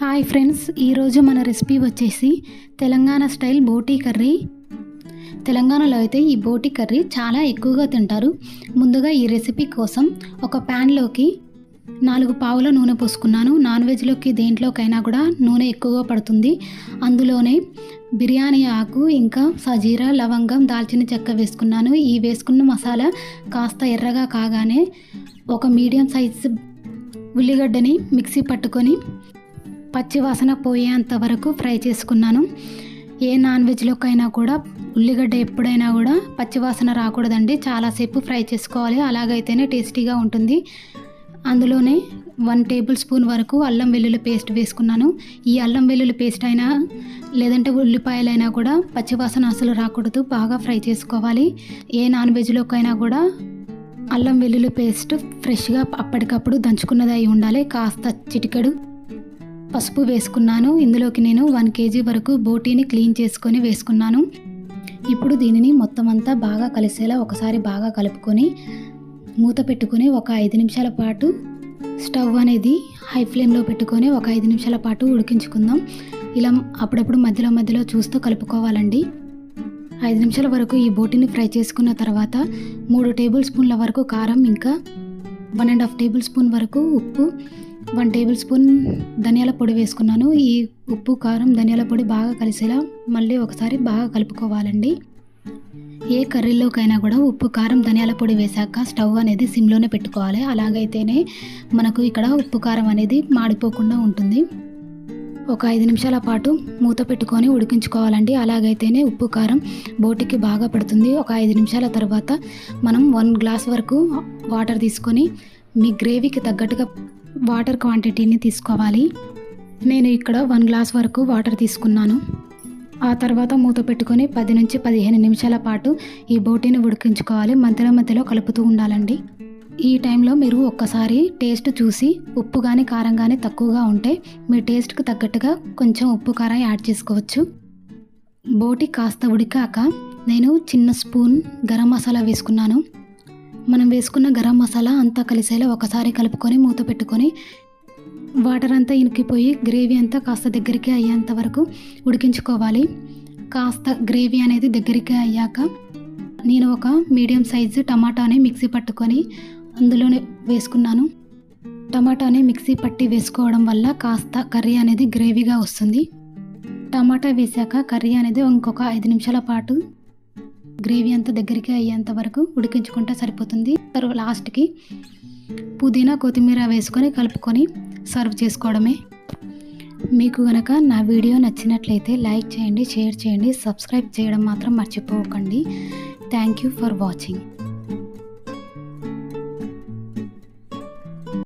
Hi friends ఈరోజు మన recipe వచ్చేసి తెలంగాణ స్టైల్ బోటీ కర్రీ. తెలంగాణలో అయితే ఈ బోటీ కర్రీ చాలా ఎక్కువగా తింటారు. ముందుగా ఈ రెసిపీ కోసం ఒక ప్యాన్లోకి నాలుగు పావుల నూనె పోసుకున్నాను. నాన్ వెజ్లోకి దేంట్లోకైనా కూడా నూనె ఎక్కువగా పడుతుంది. అందులోనే బిర్యానీ ఆకు ఇంకా సజీరా లవంగం దాల్చిన చెక్క వేసుకున్నాను. ఈ వేసుకున్న మసాలా కాస్త ఎర్రగా కాగానే ఒక మీడియం సైజ్ ఉల్లిగడ్డని మిక్సీ పట్టుకొని పచ్చి వాసన పోయేంత వరకు ఫ్రై చేసుకున్నాను. ఏ నాన్ వెజ్లోకైనా కూడా ఉల్లిగడ్డ ఎప్పుడైనా కూడా పచ్చి వాసన రాకూడదండి. చాలాసేపు ఫ్రై చేసుకోవాలి. అలాగైతేనే టేస్టీగా ఉంటుంది. అందులోనే వన్ టేబుల్ స్పూన్ వరకు అల్లం వెల్లుల్లి పేస్ట్ వేసుకున్నాను. ఈ అల్లం వెల్లుల్లి పేస్ట్ అయినా లేదంటే ఉల్లిపాయలైనా కూడా పచ్చివాసన అసలు రాకూడదు. బాగా ఫ్రై చేసుకోవాలి. ఏ నాన్ వెజ్లోకైనా కూడా అల్లం వెల్లుల్లి పేస్ట్ ఫ్రెష్గా అప్పటికప్పుడు దంచుకున్నది అయి ఉండాలి. కాస్త చిటికెడు పసుపు వేసుకున్నాను. ఇందులోకి నేను వన్ కేజీ వరకు బోటీని క్లీన్ చేసుకొని వేసుకున్నాను. ఇప్పుడు దీనిని మొత్తం అంతా బాగా కలిసేలా ఒకసారి బాగా కలుపుకొని మూత పెట్టుకొని ఒక ఐదు నిమిషాల పాటు స్టవ్ అనేది హై ఫ్లేమ్లో పెట్టుకొని ఒక ఐదు నిమిషాల పాటు ఉడికించుకుందాం. ఇలా అప్పుడప్పుడు మధ్యలో మధ్యలో చూస్తూ కలుపుకోవాలండి. ఐదు నిమిషాల వరకు ఈ బోటిని ఫ్రై చేసుకున్న తర్వాత మూడు టేబుల్ స్పూన్ల వరకు కారం ఇంకా one and half tablespoon వరకు ఉప్పు వన్ టేబుల్ స్పూన్ ధనియాల పొడి వేసుకున్నాను. ఈ ఉప్పు కారం ధనియాల పొడి బాగా కలిసేలా మళ్ళీ ఒకసారి బాగా కలుపుకోవాలండి. ఏ కర్రీలోకైనా కూడా ఉప్పు కారం ధనియాల పొడి వేశాక స్టవ్ అనేది సిమ్లోనే పెట్టుకోవాలి. అలాగైతేనే మనకు ఇక్కడ ఉప్పు కారం అనేది మాడిపోకుండా ఉంటుంది. ఒక ఐదు నిమిషాల పాటు మూత పెట్టుకొని ఉడికించుకోవాలండి. అలాగైతేనే ఉప్పు కారం బోటికి బాగా పడుతుంది. ఒక ఐదు నిమిషాల తర్వాత మనం వన్ గ్లాస్ వరకు వాటర్ తీసుకొని మీ గ్రేవీకి తగ్గట్టుగా వాటర్ క్వాంటిటీని తీసుకోవాలి. నేను ఇక్కడ వన్ గ్లాస్ వరకు వాటర్ తీసుకున్నాను. ఆ తర్వాత మూత పెట్టుకొని పది నుంచి పదిహేను నిమిషాల పాటు ఈ బోటీని ఉడికించుకోవాలి. మధ్యలో మధ్యలో కలుపుతూ ఉండాలండి. ఈ టైంలో మీరు ఒక్కసారి టేస్ట్ చూసి ఉప్పు కానీ కారం కానీ తక్కువగా ఉంటే మీ టేస్ట్కి తగ్గట్టుగా కొంచెం ఉప్పు కారం యాడ్ చేసుకోవచ్చు. బోటి కాస్త ఉడికాక నేను చిన్న స్పూన్ గరం మసాలా వేసుకున్నాను. మనం వేసుకున్న గరం మసాలా అంతా కలిసేలా ఒకసారి కలుపుకొని మూత పెట్టుకొని వాటర్ అంతా ఇనికిపోయి గ్రేవీ అంతా కాస్త దగ్గరికి అయ్యేంత వరకు ఉడికించుకోవాలి. కాస్త గ్రేవీ అనేది దగ్గరికి అయ్యాక నేను ఒక మీడియం సైజు టమాటాని మిక్సీ పట్టుకొని అందులోనే వేసుకున్నాను. టమాటాని మిక్సీ పట్టి వేసుకోవడం వల్ల కాస్త కర్రీ అనేది గ్రేవీగా వస్తుంది. టమాటా వేసాక కర్రీ అనేది ఇంకొక ఐదు నిమిషాల పాటు గ్రేవీ అంతా దగ్గరికి అయ్యేంత వరకు ఉడికించుకుంటే సరిపోతుంది. తర్వాత లాస్ట్కి పుదీనా కొత్తిమీర వేసుకొని కలుపుకొని సర్వ్ చేసుకోవడమే. మీకు కనుక నా వీడియో నచ్చినట్లయితే లైక్ చేయండి షేర్ చేయండి సబ్స్క్రైబ్ చేయడం మాత్రం మర్చిపోకండి. Thank you for watching.